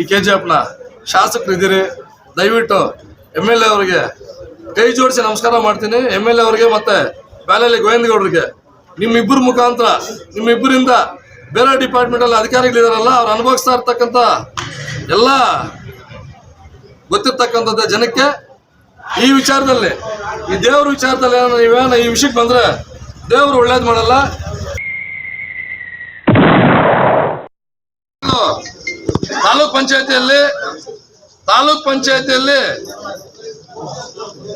ಈ K G ಎಫ್ನ ಶಾಸಕರಿದ್ದೀರಿ. ದಯವಿಟ್ಟು M L A ಅವರಿಗೆ ಕೈ ಜೋಡಿಸಿ ನಮಸ್ಕಾರ ಮಾಡ್ತೀನಿ. ಎಂ ಎಲ್ ಎ ಅವರಿಗೆ ಮತ್ತೆ ಬ್ಯಾಲಲ್ಲಿ ಗೋವಿಂದಗೌಡರಿಗೆ. ನಿಮ್ಮಿಬ್ಬರ ಮುಖಾಂತರ, ನಿಮ್ಮಿಬ್ಬರಿಂದ ಬೇರೆ ಡಿಪಾರ್ಟ್ಮೆಂಟ್ ಅಲ್ಲಿ ಅಧಿಕಾರಿಗಳಿದಾರಲ್ಲ, ಅವ್ರು ಅನುಭವಿಸ್ತಾ ಇರ್ತಕ್ಕಂಥ ಎಲ್ಲ ಗೊತ್ತಿರ್ತಕ್ಕಂಥದ್ದು ಜನಕ್ಕೆ ಈ ವಿಚಾರದಲ್ಲಿ, ಈ ದೇವ್ರ ವಿಚಾರದಲ್ಲಿ ನೀವೇನ ಈ ವಿಷಯಕ್ಕೆ ಬಂದ್ರೆ ದೇವರು ಒಳ್ಳೇದು ಮಾಡಲ್ಲ. ತಾಲೂಕ್ ಪಂಚಾಯತಿಯಲ್ಲಿ ತಾಲೂಕ್ ಪಂಚಾಯತಿಯಲ್ಲಿ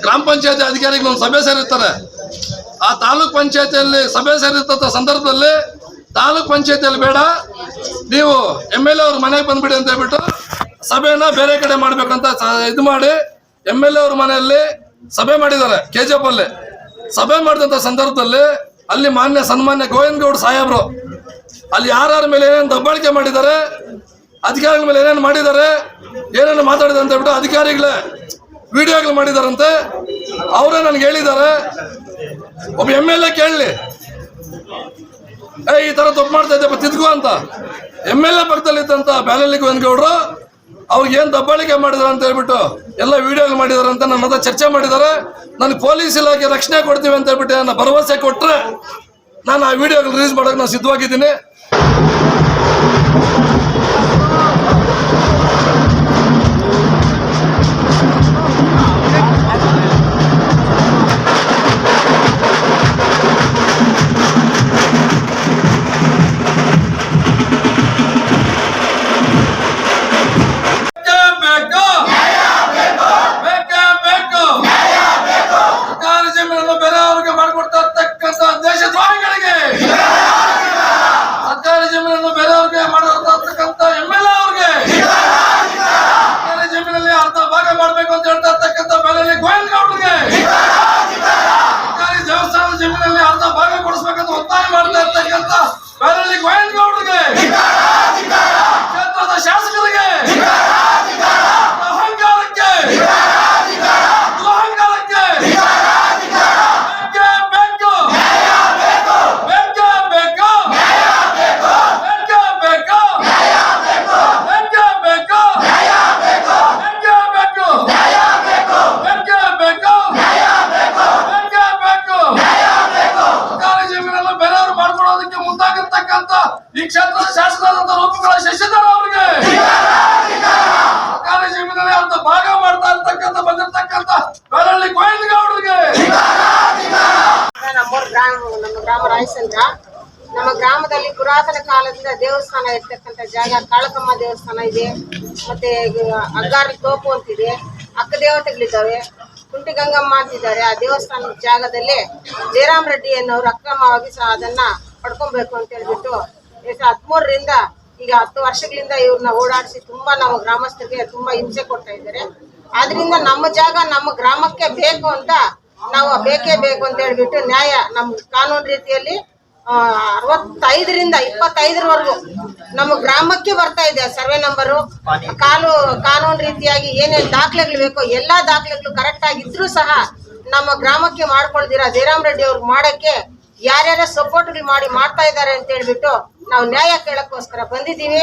ಗ್ರಾಮ ಪಂಚಾಯತಿ ಅಧಿಕಾರಿಗಳು ಒಂದು ಸಭೆ ಸೇರಿರ್ತಾರೆ. ಆ ತಾಲೂಕ್ ಪಂಚಾಯತಿಯಲ್ಲಿ ಸಭೆ ಸೇರಿರ್ತಂಥ ಸಂದರ್ಭದಲ್ಲಿ ತಾಲೂಕ್ ಪಂಚಾಯತಿಯಲ್ಲಿ ಬೇಡ, ನೀವು ಎಂ ಎಲ್ ಎ ಅವ್ರ ಮನೆಗೆ ಬಂದ್ಬಿಡಿ ಅಂತ ಹೇಳ್ಬಿಟ್ಟು ಸಭೆಯನ್ನ ಬೇರೆ ಕಡೆ ಮಾಡ್ಬೇಕಂತ ಇದು ಮಾಡಿ ಎಂ ಎಲ್ ಎ ಅವ್ರ ಮನೆಯಲ್ಲಿ ಸಭೆ ಮಾಡಿದ್ದಾರೆ ಕೆ ಜಿ ಎಫ್ ಅಲ್ಲಿ ಸಭೆ ಮಾಡಿದಂಥ ಸಂದರ್ಭದಲ್ಲಿ ಅಲ್ಲಿ ಮಾನ್ಯ ಸನ್ಮಾನ್ಯ ಗೋವಿಂದ ಗೌಡ್ ಸಾಹೇಬ್ರು, ಅಲ್ಲಿ ಯಾರ್ಯಾರ ಮೇಲೆ ಏನೇನು ದಬ್ಬಾಳಿಕೆ ಮಾಡಿದ್ದಾರೆ ಅಧಿಕಾರಿಗಳ ಮೇಲೆ ಏನೇನು ಮಾಡಿದ್ದಾರೆ, ಏನೇನು ಮಾತಾಡಿದ್ದಾರೆ ಅಂತ ಹೇಳ್ಬಿಟ್ಟು ಅಧಿಕಾರಿಗಳೇ ವಿಡಿಯೋಗಳು ಮಾಡಿದಾರಂತೆ. ಅವರೇ ನನಗೆ ಹೇಳಿದ್ದಾರೆ. ಒಬ್ಬ ಎಂ ಎಲ್ ಎ ಕೇಳಲಿ. ಏ, ಈ ತರ ತಪ್ಪು ಮಾಡ್ತಾ ಇದ್ದೆ ತಿದ್ಗು ಅಂತ. ಎಂ ಎಲ್ ಎ ಪಕ್ಕದಲ್ಲಿ ಇದ್ದಂತ ಬ್ಯಾಲಲ್ಲಿ ಗೋವಿಂದಗೌಡರು, ಅವ್ರಿಗೆ ಏನು ದಬ್ಬಾಳಿಕೆ ಮಾಡಿದಾರೆ ಅಂತ ಹೇಳ್ಬಿಟ್ಟು ಎಲ್ಲ ವಿಡಿಯೋಗಳು ಮಾಡಿದಾರೆ ಅಂತ ನನ್ನ ಹತ್ರ ಚರ್ಚೆ ಮಾಡಿದ್ದಾರೆ. ನನಗೆ ಪೊಲೀಸ್ ಇಲಾಖೆ ರಕ್ಷಣೆ ಕೊಡ್ತೀವಿ ಅಂತ ಹೇಳ್ಬಿಟ್ಟು ನನ್ನ ಭರವಸೆ ಕೊಟ್ಟರೆ ನಾನು ಆ ವಿಡಿಯೋಗಳು ರಿಲೀಸ್ ಮಾಡೋಕೆ ನಾನು ಸಿದ್ಧವಾಗಿದ್ದೀನಿ. ಗ್ರಾಮ ನಮ್ಮ ಗ್ರಾಮದಲ್ಲಿ ಪುರಾತನ ಕಾಲದಿಂದ ದೇವಸ್ಥಾನ ಇರ್ತಕ್ಕಂಥ ಜಾಗ ಕಾಳಕಮ್ಮ ದೇವಸ್ಥಾನ ಇದೆ. ಮತ್ತೆ ಅಗ್ಗಾರಿ ತೋಪು ಅಂತಿದೆ. ಅಕ್ಕ ದೇವತೆಗಳಿದ್ದಾವೆ. ಕುಂಟಿ ಗಂಗಮ್ಮ ಅಂತಿದ್ದಾರೆ. ಆ ದೇವಸ್ಥಾನದ ಜಾಗದಲ್ಲಿ ಜಯರಾಮ್ ರೆಡ್ಡಿ ಅನ್ನೋರು ಅಕ್ರಮವಾಗಿ ಸಹ ಅದನ್ನ ಪಡ್ಕೊಬೇಕು ಅಂತ ಹೇಳ್ಬಿಟ್ಟು ಎಷ್ಟು ಹದಿಮೂರರಿಂದ ಈಗ ಹತ್ತು ವರ್ಷಗಳಿಂದ ಇವ್ರನ್ನ ಓಡಾಡಿಸಿ ತುಂಬಾ ನಮ್ಮ ಗ್ರಾಮಸ್ಥರಿಗೆ ತುಂಬಾ ಹಿಂಸೆ ಕೊಡ್ತಾ ಇದ್ದಾರೆ. ಆದ್ರಿಂದ ನಮ್ಮ ಜಾಗ ನಮ್ಮ ಗ್ರಾಮಕ್ಕೆ ಬೇಕು ಅಂತ ನಾವು ಬೇಕೇ ಬೇಕು ಅಂತ ಹೇಳ್ಬಿಟ್ಟು ನ್ಯಾಯ ನಮ್ಮ ಕಾನೂನು ರೀತಿಯಲ್ಲಿ ಅರವತ್ತೈದರಿಂದ ಇಪ್ಪತ್ತೈದರವರೆಗೂ ನಮ್ಮ ಗ್ರಾಮಕ್ಕೆ ಬರ್ತಾ ಇದೆ ಸರ್ವೆ ನಂಬರು. ಕಾಲು, ಕಾನೂನು ರೀತಿಯಾಗಿ ಏನೇನು ದಾಖಲೆಗಳು ಬೇಕೋ ಎಲ್ಲಾ ದಾಖಲೆಗಳು ಕರೆಕ್ಟ್ ಆಗಿದ್ರು ಸಹ ನಮ್ಮ ಗ್ರಾಮಕ್ಕೆ ಮಾಡ್ಕೊಳ್ದಿರ ಜಯರಾಮ್ ರೆಡ್ಡಿ ಅವ್ರು ಮಾಡಕ್ಕೆ ಯಾರ್ಯಾರ ಸಪೋರ್ಟ್ಗಳು ಮಾಡಿ ಮಾಡ್ತಾ ಇದ್ದಾರೆ ಅಂತ ಹೇಳ್ಬಿಟ್ಟು ನಾವು ನ್ಯಾಯ ಕೇಳಕ್ಕೋಸ್ಕರ ಬಂದಿದ್ದೀವಿ.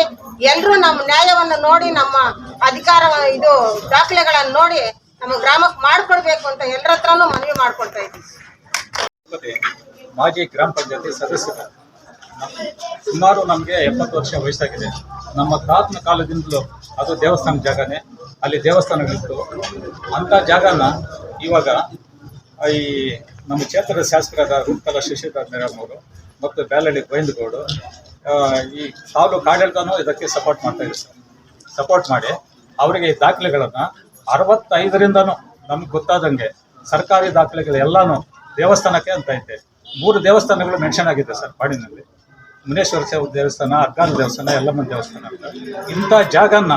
ಎಲ್ಲರೂ ನಮ್ಮ ನ್ಯಾಯವನ್ನು ನೋಡಿ ನಮ್ಮ ಅಧಿಕಾರ, ಇದು ದಾಖಲೆಗಳನ್ನು ನೋಡಿ ನಮ್ಮ ಗ್ರಾಮಕ್ಕೆ ಮಾಡ್ಕೊಡ್ಬೇಕು ಅಂತ ಎಲ್ಲರ ಹತ್ರನೂ ಮನವಿ ಮಾಡ್ಕೊಳ್ತಾ ಇದ್ದೀವಿ. ಮಾಜಿ ಗ್ರಾಮ ಪಂಚಾಯತಿ ಸದಸ್ಯರ. ಸುಮಾರು ನಮಗೆ ಎಪ್ಪತ್ತು ವರ್ಷ ವಯಸ್ಸಾಗಿದೆ. ನಮ್ಮ ತಾತನ ಕಾಲದಿಂದಲೂ ಅದು ದೇವಸ್ಥಾನ ಜಾಗನೇ. ಅಲ್ಲಿ ದೇವಸ್ಥಾನಗಳಿತ್ತು. ಅಂಥ ಜಾಗನ ಇವಾಗ ಈ ನಮ್ಮ ಕ್ಷೇತ್ರದ ಶಾಸಕರಾದ ರೂಪಕಲ ಶಶಿಧರ್ ಮೇಡಮ್ ಮತ್ತು ಬ್ಯಾಲಳ್ಳಿ ಗೋವಿಂದಗೌಡು ಈ ತಾಲೂಕು ಆಡಳಿತನೂ ಇದಕ್ಕೆ ಸಪೋರ್ಟ್ ಮಾಡ್ತಾ ಇದ್ದಾರೆ ಸಪೋರ್ಟ್ ಮಾಡಿ ಅವರಿಗೆ ಈ ದಾಖಲೆಗಳನ್ನು ಅರವತ್ತೈದರಿಂದನೂ ನಮ್ಗೆ ಗೊತ್ತಾದಂಗೆ ಸರ್ಕಾರಿ ದಾಖಲೆಗಳೆಲ್ಲಾನು ದೇವಸ್ಥಾನಕ್ಕೆ ಅಂತ ಐತೆ. ಮೂರು ದೇವಸ್ಥಾನಗಳು ಮೆನ್ಷನ್ ಆಗಿದೆ ಸರ್ ಪಾಡಿನಲ್ಲಿ ಮುನೇಶ್ವರ ಸೇವ ದೇವಸ್ಥಾನ ಅರ್ಗಾನ ದೇವಸ್ಥಾನ ಯಲ್ಲಮ್ಮನ ದೇವಸ್ಥಾನ ಅಂತ. ಇಂಥ ಜಾಗನ್ನ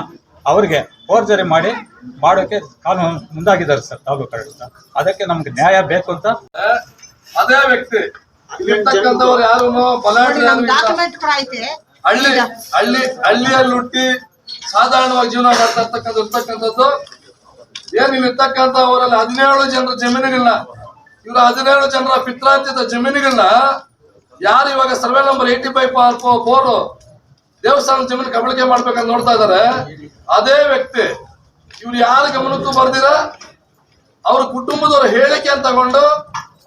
ಅವರಿಗೆ ಫೋರ್ಜರಿ ಮಾಡಿ ಮಾಡೋಕೆ ಕಾನೂನು ಮುಂದಾಗಿದ್ದಾರೆ ಸರ್ ತಾಲೂಕು ಆಡಳಿತ ಅದಕ್ಕೆ ನಮ್ಗೆ ನ್ಯಾಯ ಬೇಕು ಅಂತ ಅದೇ ವ್ಯಕ್ತಿ. ಇಲ್ಲಿರ್ತಕ್ಕಂಥವ್ರು ಯಾರು ಬಲಾಢ್ಯ ಹಳ್ಳಿ ಹಳ್ಳಿ ಹಳ್ಳಿಯಲ್ಲಿ ಹುಟ್ಟಿ ಸಾಧಾರಣವಾಗಿ ಜೀವನ ಮಾಡ್ತಾ ಇರ್ತಕ್ಕಂಥ ಇರ್ತಕ್ಕಂಥದ್ದು ಏನ್ ಇಲ್ಲಿ ಇರ್ತಕ್ಕಂಥ ಅವರಲ್ಲಿ ಹದಿನೇಳು ಜನರ ಜಮೀನುಗಳನ್ನ ಇವರ ಹದಿನೇಳು ಜನರ ಪಿತ್ರಾರ್ಜಿತ ಜಮೀನುಗಳನ್ನ ಯಾರು ಇವಾಗ survey number eighty five four ದೇವಸ್ಥಾನ ಜಮೀನು ಕಬಳಿಕೆ ಮಾಡ್ಬೇಕಂತ ನೋಡ್ತಾ ಇದಾರೆ, ಅದೇ ವ್ಯಕ್ತಿ, ಇವ್ರು ಯಾರ ಗಮನಕ್ಕೂ ಬರ್ದಿರ ಅವ್ರ ಕುಟುಂಬದವ್ರ ಹೇಳಿಕೆ ಅಂತ ತಗೊಂಡು